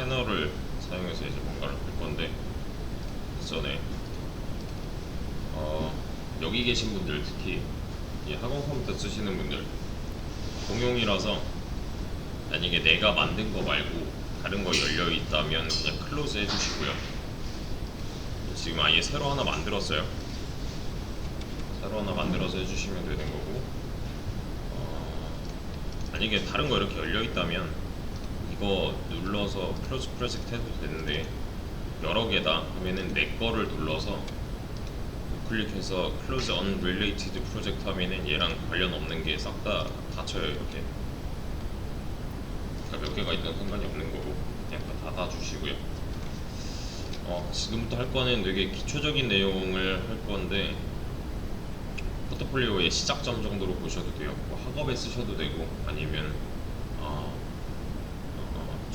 스캐너를 사용해서 이제 뭔가를 할 건데 그 전에 어, 여기 계신 분들 특히 이 학원 컴퓨터 쓰시는 분들 공용이라서 만약에 내가 만든 거 말고 다른 거 열려 있다면 그냥 클로즈 해주시고요. 지금 아예 새로 하나 만들었어요. 새로 하나 만들어서 해주시면 되는 거고 어, 만약에 다른 거 이렇게 열려 있다면 이거 눌러서 클로즈 프로젝트 해도 되는데 여러 개다 하면은 내 거를 눌러서 클릭해서 close unrelated project 하면은 얘랑 관련 없는 게 싹 다 닫혀요 이렇게. 그러니까 몇 개가 있든 상관이 없는 거고 그냥 다 닫아주시고요. 어, 지금부터 할 거는 되게 기초적인 내용을 할 건데 포트폴리오의 시작점 정도로 보셔도 돼요. 뭐 학업에 쓰셔도 되고 아니면 어,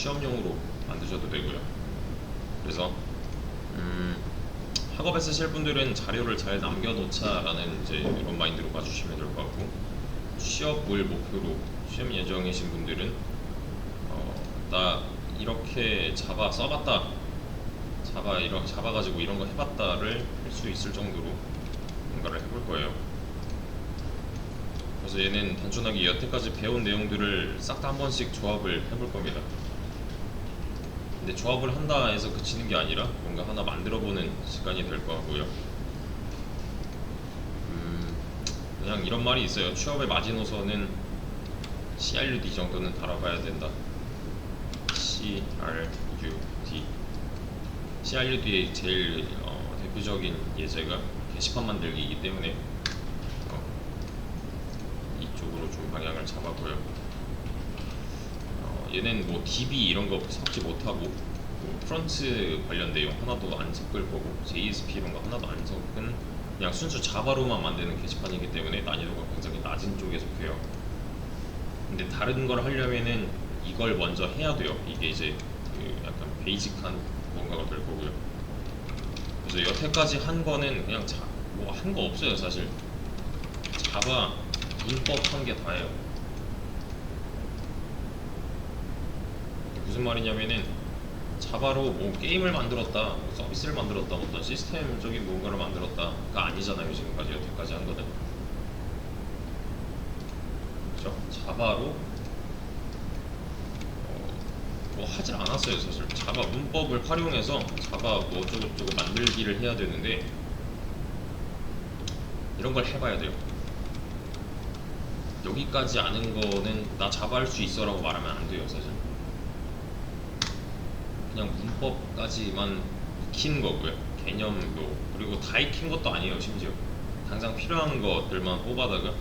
어, 취업용으로 만드셔도 되고요 그래서 음, 학업에 쓰실 분들은 자료를 잘 남겨놓자라는 이제 이런 마인드로 봐주시면 될 것 같고 취업을 목표로 시험 예정이신 분들은 어, 나 이렇게 잡아 써봤다 잡아 이런 잡아가지고 이런 거 해봤다를 할 수 있을 정도로 뭔가를 해볼 거예요. 그래서 얘는 단순하게 여태까지 배운 내용들을 싹 다 한 번씩 조합을 해볼 겁니다. 근데 조합을 한다 해서 그치는 게 아니라 뭔가 하나 만들어보는 시간이 될 것 같고요. 음, 그냥 이런 말이 있어요. 취업의 마지노선은 CRUD 정도는 달아봐야 된다. CRUD. CRUD의 제일 어, 대표적인 예제가 게시판 만들기이기 때문에 어, 이쪽으로 좀 방향을. 어, 얘는 뭐 DB 이런 거 섞지 못하고 뭐 프런트 관련 내용 하나도 안 섞을 거고 JSP 이런 거 하나도 안 섞은 그냥 순수 자바로만 만드는 게시판이기 때문에 난이도가 굉장히 낮은 쪽에 속해요. 근데 다른 걸 하려면은 이걸 먼저 해야 돼요. 이게 이제 그 약간 베이직한 뭔가가 될 거고요. 그래서 여태까지 한 거는 그냥 뭐 한 거 없어요 사실. 자바 문법 한 게 다예요. 무슨 말이냐면은 자바로 뭐 게임을 만들었다, 뭐 서비스를 만들었다, 어떤 시스템적인 뭔가를 만들었다가 아니잖아요 지금까지 여태까지 한 거는. 그렇죠? 자바로 어, 뭐 하질 않았어요 사실. 자바 문법을 활용해서 자바 뭐 어쩌고저쩌고 만들기를 해야 되는데 이런 걸 해봐야 돼요. 여기까지 아는 거는 나 자바 할 수 있어 라고 말하면 안 돼요 사실. 그냥 문법까지만 익힌 거고요. 개념도 그리고 다 익힌 것도 아니에요 심지어 당장 필요한 것들만 뽑아다가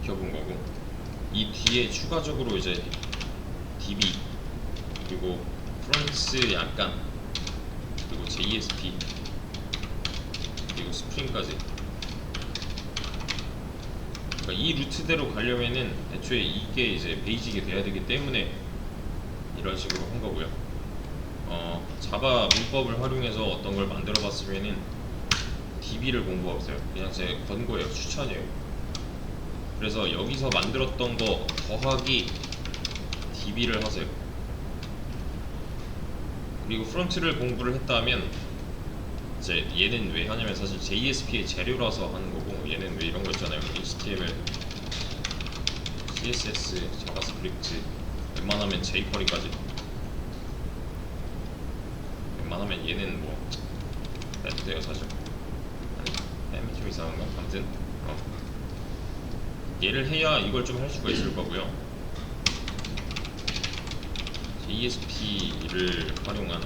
익혀본 거고 이 뒤에 추가적으로 이제 DB 그리고 프론트 약간 그리고 JSP 그리고 스프링까지 그러니까 이 루트대로 가려면은 애초에 이게 이제 베이직이 돼야 되기 때문에 이런 식으로 한 거고요. 어, 자바 문법을 활용해서 어떤 걸 만들어 봤으면은 DB를 공부하세요. 그냥 제 권고예요. 추천이에요. 그래서 여기서 만들었던 거 더하기 DB를 하세요. 그리고 프론트를 공부를 했다면 이제 얘는 왜 하냐면 사실 JSP의 재료라서 하는 거고 얘는 왜 이런 거 있잖아요. HTML, CSS, 자바스크립트 웬만하면 jQuery까지 웬만하면 얘는 뭐 돼요 사실 아니 좀 이상한가? 아무튼 어. 얘를 해야 이걸 좀 할 수가 있을 거고요 JSP를 활용한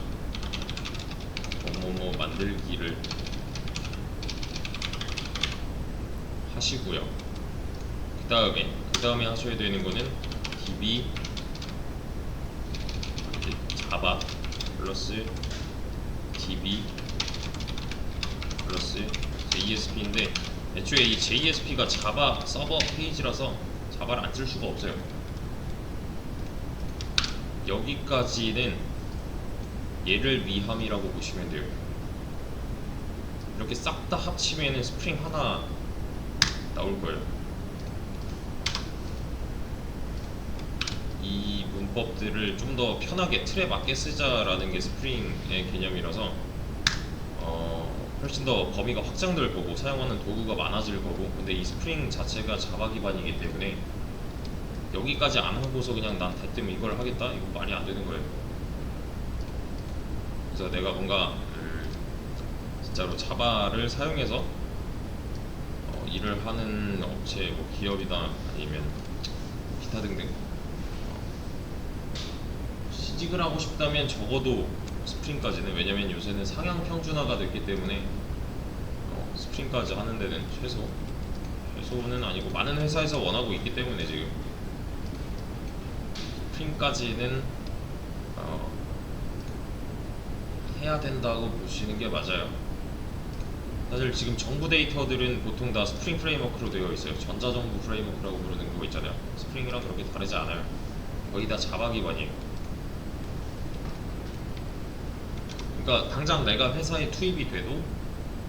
뭐뭐뭐 만들기를 하시고요 그 다음에 그 다음에 하셔야 되는 거는 DB 자바 플러스 DB 플러스 JSP인데 애초에 이 JSP가 자바 서버 페이지라서 자바를 안 쓸 수가 없어요. 여기까지는 얘를 위함이라고 보시면 돼요. 이렇게 싹 다 합치면은 스프링 하나 나올 거예요. 이 문법 방법들을 좀 더 편하게 틀에 맞게 쓰자라는 게 스프링의 개념이라서 어, 훨씬 더 범위가 확장될 거고 사용하는 도구가 많아질 거고 근데 이 스프링 자체가 자바 기반이기 때문에 여기까지 안 하고서 그냥 난 대뜸 이걸 하겠다 이거 말이 안 되는 거예요. 그래서 내가 뭔가 음, 진짜로 자바를 사용해서 어, 일을 하는 업체, 뭐 기업이나 아니면 기타 등등 어, 시직을 하고 싶다면 적어도 스프링까지는 왜냐면 요새는 상향 평준화가 됐기 때문에 어, 스프링까지 하는 데는 최소 최소는 아니고 많은 회사에서 원하고 있기 때문에 지금 스프링까지는 어, 해야 된다고 보시는 게 맞아요. 사실 지금 정부 데이터들은 보통 다 스프링 프레임워크로 되어 있어요. 전자정부 프레임워크라고 부르는 거 있잖아요. 스프링이랑 그렇게 다르지 않아요. 거의 다 자바 기반이에요. 그러니까 당장 내가 회사에 투입이 돼도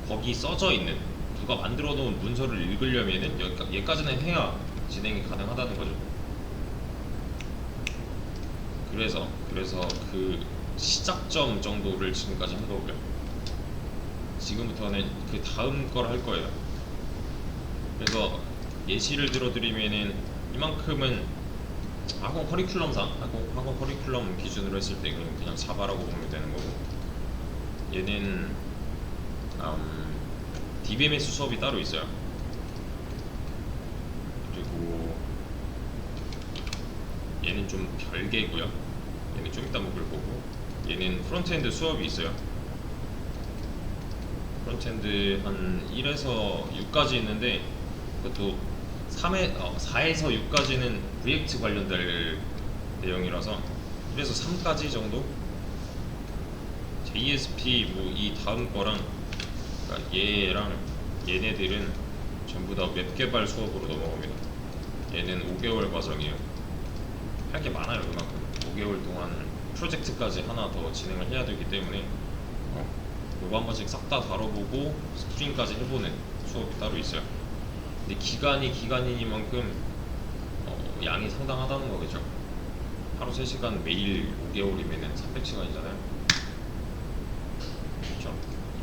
거기 써져 있는 누가 만들어 놓은 문서를 읽으려면은 여기까- 얘까지는 해야 진행이 가능하다는 거죠. 그래서 그래서 그 시작점 정도를 지금까지 한 거고요. 지금부터는 그 다음 걸 할 거예요. 그래서 예시를 들어드리면은 이만큼은 학원 커리큘럼상 학원, 학원 커리큘럼 기준으로 했을 때 그냥 자바라고 보면 되는 거고 얘는 음, DBMS 수업이 따로 있어요. 그리고 얘는 좀 별개고요. 얘는 좀 이따 먹을 거고 얘는 프론트엔드 수업이 있어요. 프론트엔드 한 1에서 6까지 있는데 그것도 3에, 어, 4에서 6까지는 리액트 관련될 내용이라서 1에서 3까지 정도 JSP 뭐 이 다음 거랑 그러니까 얘랑 얘네들은 전부 다 웹 개발 수업으로 넘어갑니다. 얘는 5개월 과정이에요. 할 게 많아요 그만큼 5개월 동안 프로젝트까지 하나 더 진행을 해야 되기 때문에 어, 요거 한 번씩 싹 다 다뤄보고 스프링까지 해보는 수업이 따로 있어요 근데 기간이 기간이니만큼 어, 양이 상당하다는 거겠죠 하루 3시간 매일 5개월이면은 300시간이잖아요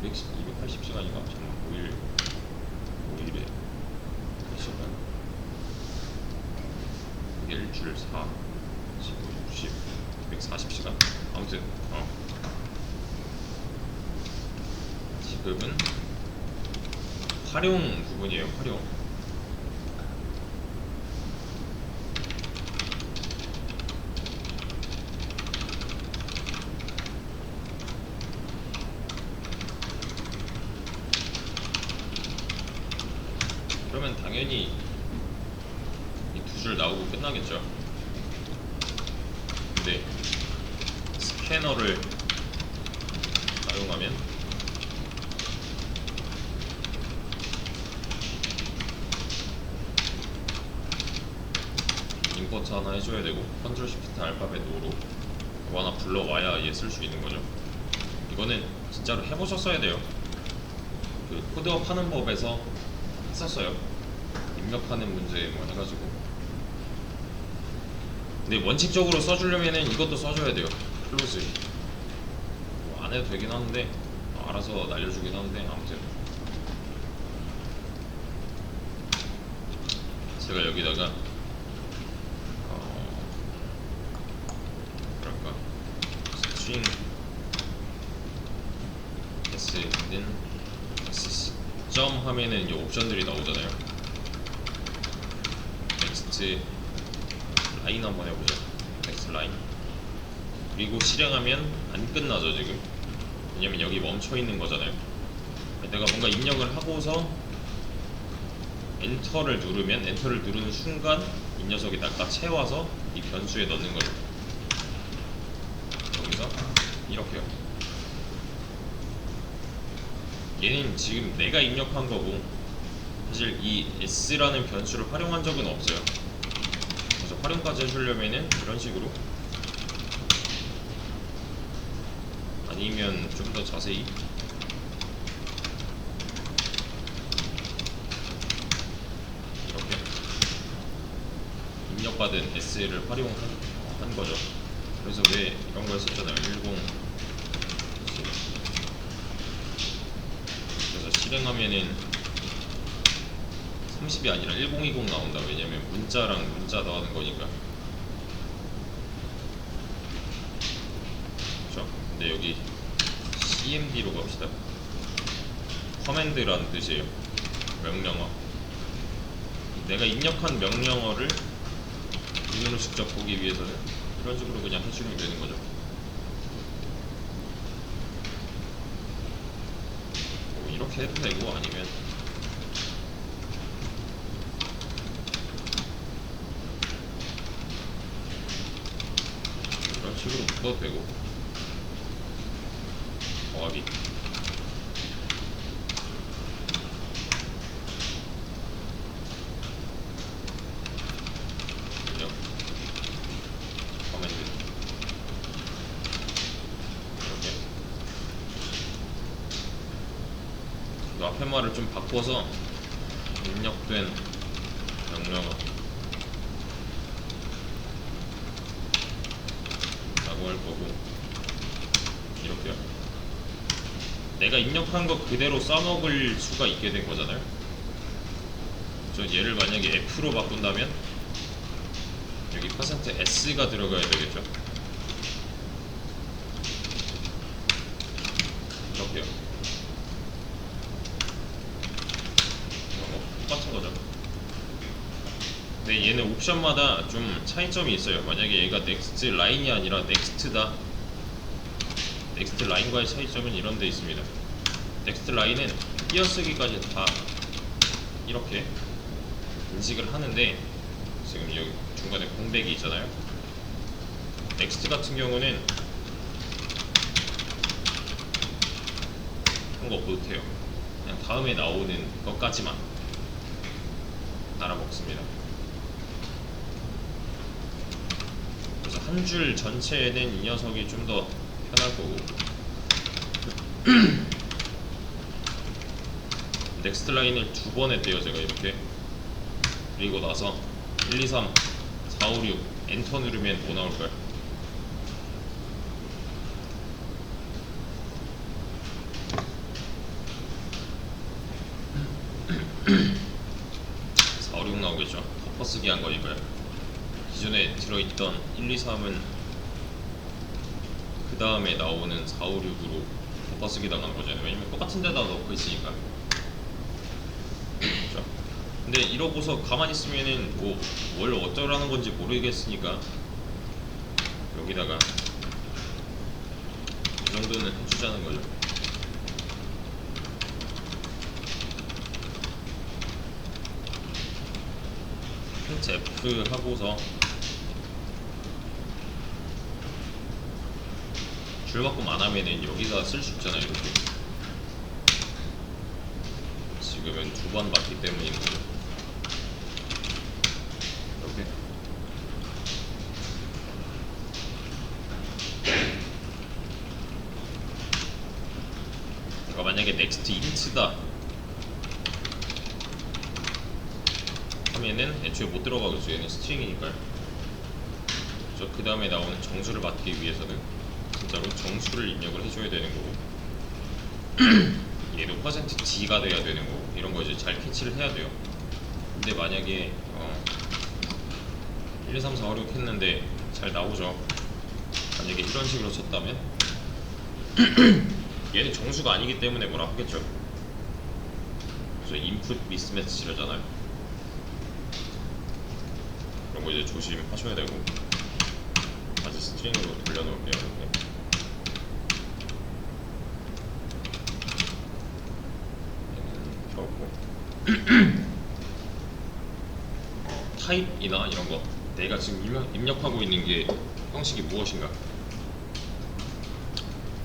그렇죠 200, 280시간인가? 잠깐 5일 5일에 1시간 이게 일주일 4 15, 60, 240시간 아무튼 어. 지금은 활용 부분이에요 활용 그러면 당연히 이 두 줄 나오고 끝나겠죠? 근데 스캐너를 사용하면 임포트 하나 해줘야 되고 컨트롤 시프트 알파벳 5로 뭐 하나 불러와야 얘 쓸 수 있는 거죠. 이거는 진짜로 해보셨어야 돼요. 그 코드업 하는 법에서 했었어요. 입력하는 문제 뭐 해가지고 근데 원칙적으로 써주려면은 이것도 써줘야 돼요. 클로즈 뭐안 해도 되긴 하는데 어, 알아서 날려주긴 하는데 아무튼. 제가 여기다가 어 뭐랄까 스트링 s는 s 점 하면은 이 옵션들이 나오잖아요. 넥스트 라인 한번 해보죠. 넥스트 라인. 그리고 실행하면 안 끝나죠 지금. 왜냐면 여기 멈춰 있는 거잖아요. 내가 뭔가 입력을 하고서 엔터를 누르면 엔터를 누르는 순간 이 녀석이 딱 채워서 이 변수에 넣는 거죠. 여기서 이렇게요. 얘는 지금 내가 입력한 거고 사실 이 s라는 변수를 활용한 적은 없어요 활용까지 해주려면은 이런 식으로 아니면 좀 더 자세히 이렇게 입력받은 S를 활용해서 어, 한 거죠. 그래서 왜 이런 걸 썼잖아요. 10 그래서 실행하면은 30이 아니라 1020 나온다. 왜냐면 문자랑 문자 더하는 거니까. 그렇죠? 근데 여기 CMD로 갑시다. 커맨드라는 뜻이에요. 명령어. 내가 입력한 명령어를 눈으로 직접 보기 위해서는 이런 식으로 그냥 해주면 되는 거죠. 뭐 이렇게 해도 되고 아니면 이런 식으로 묶어도 되고. 더하기. 이 앞에 말을 좀 바꿔서 입력된 명령어 라고 할 거고 이렇게요 내가 입력한 거 그대로 써먹을 수가 있게 된 거잖아요. 저 얘를 만약에 F로 바꾼다면 여기 퍼센트 %S가 들어가야 되겠죠? 이렇게요. 어, 똑같은 거죠. 근데 얘는 옵션마다 좀 차이점이 있어요. 만약에 얘가 넥스트 라인이 아니라 넥스트다 넥스트 라인과의 차이점은 이런 데 있습니다. 넥스트 라인은 띄어쓰기까지 다 이렇게 인식을 하는데 지금 여기 중간에 공백이 있잖아요. 넥스트 같은 경우는 그런 거 못해요. 그냥 다음에 나오는 것까지만 알아먹습니다. 그래서 한 줄 전체에는 이 녀석이 좀더 편할 거고. 넥스트 라인을 두 번 했대요 제가 이렇게. 그리고 나서 1, 2, 3, 4, 5, 6 엔터 누르면 뭐 나올까요? 사, 5, 6 나오겠죠? 덮어쓰기 한 거니까요 기존에 들어있던 1, 2, 3은 그 다음에 나오는 4, 5, 6으로 덮어쓰기 당하는 거잖아요. 왜냐면 똑같은 데다 넣고 있으니까. 그렇죠? 근데 이러고서 가만히 있으면은 뭐 뭘 어쩌라는 건지 모르겠으니까 여기다가 이 정도는 해주자는 거죠. F 하고서 줄바꿈 안 하면은 여기다 쓸수 있잖아요 이렇게. 지금은 두번 봤기 때문인 거죠 이렇게. 내가 만약에 넥스트 인트다 하면은 애초에 못 들어가겠죠. 얘는 스트링이니까요. 그 다음에 나오는 정수를 받기 위해서는 진짜로 정수를 입력을 해줘야 되는 거고 얘도 퍼센트 D가 돼야 되는 거고 이런 거 이제 잘 캐치를 해야 돼요. 근데 만약에 어 1, 2, 3, 4, 5, 6 했는데 잘 나오죠. 만약에 이런 식으로 쳤다면 얘는 정수가 아니기 때문에 뭐라 하겠죠? 그래서 인풋 미스매치라잖아요. 그런 거 이제 조심하셔야 되고 다시 스트링으로 돌려놓을게요 이렇게. 얘는 펴고 어, 타입이나 이런 거. 내가 지금 입력, 입력하고 있는 게 형식이 무엇인가?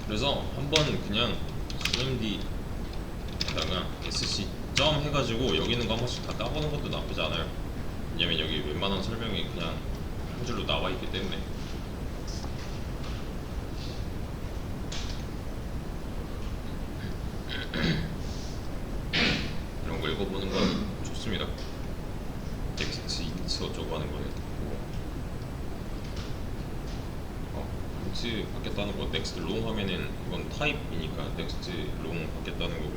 그래서 한번 그냥 cmd에다가 sc 점 해가지고 여기 있는 거 한 번씩 다 까보는 것도 나쁘지 않아요. 왜냐면 여기 웬만한 설명이 그냥 한 줄로 나와 있기 때문에 이런 건 좋습니다. 텍스트 인트 어쩌고 하는 거는 뭐 넥스트 받겠다는 거 넥스트 롱 하면은 이건 타입이니까 넥스트 롱 받겠다는 거고.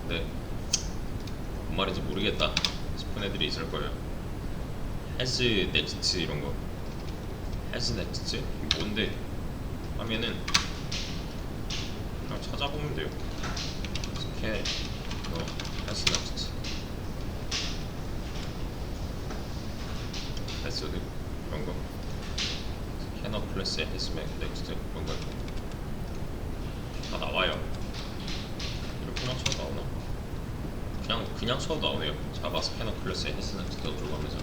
근데 뭔 말인지 모르겠다 싶은 애들이 있을 거예요. 해즈 넥스트 이런 거. 해즈 넥스트 뭔데? 하면은 찾아보면 돼요. 이런 거 스캐너 클래스 해스맥 넥스트 이런 거다 나와요. 이렇게만 쳐도 나오나? 그냥 그냥 쳐도 나오네요. 자바 스캐너 클래스 해스 넥스트 들어가면서.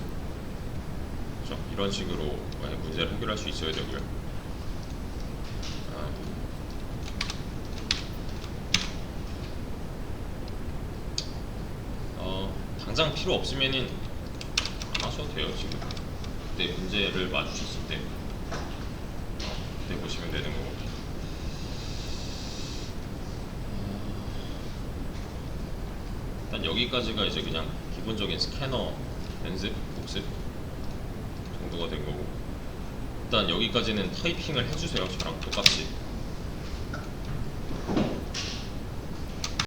그렇죠? 이런 식으로 문제를 해결할 수 있어야 되고요 아. 어, 당장 필요 없으면은 안 하셔도 돼요 지금. 그때 문제를 마주쳤을 때. 어, 그때 보시면 되는 거고. 일단 여기까지가 이제 그냥 기본적인 스캐너 연습 복습 정도가 된 거고. 일단 여기까지는 타이핑을 해주세요 저랑. 똑같이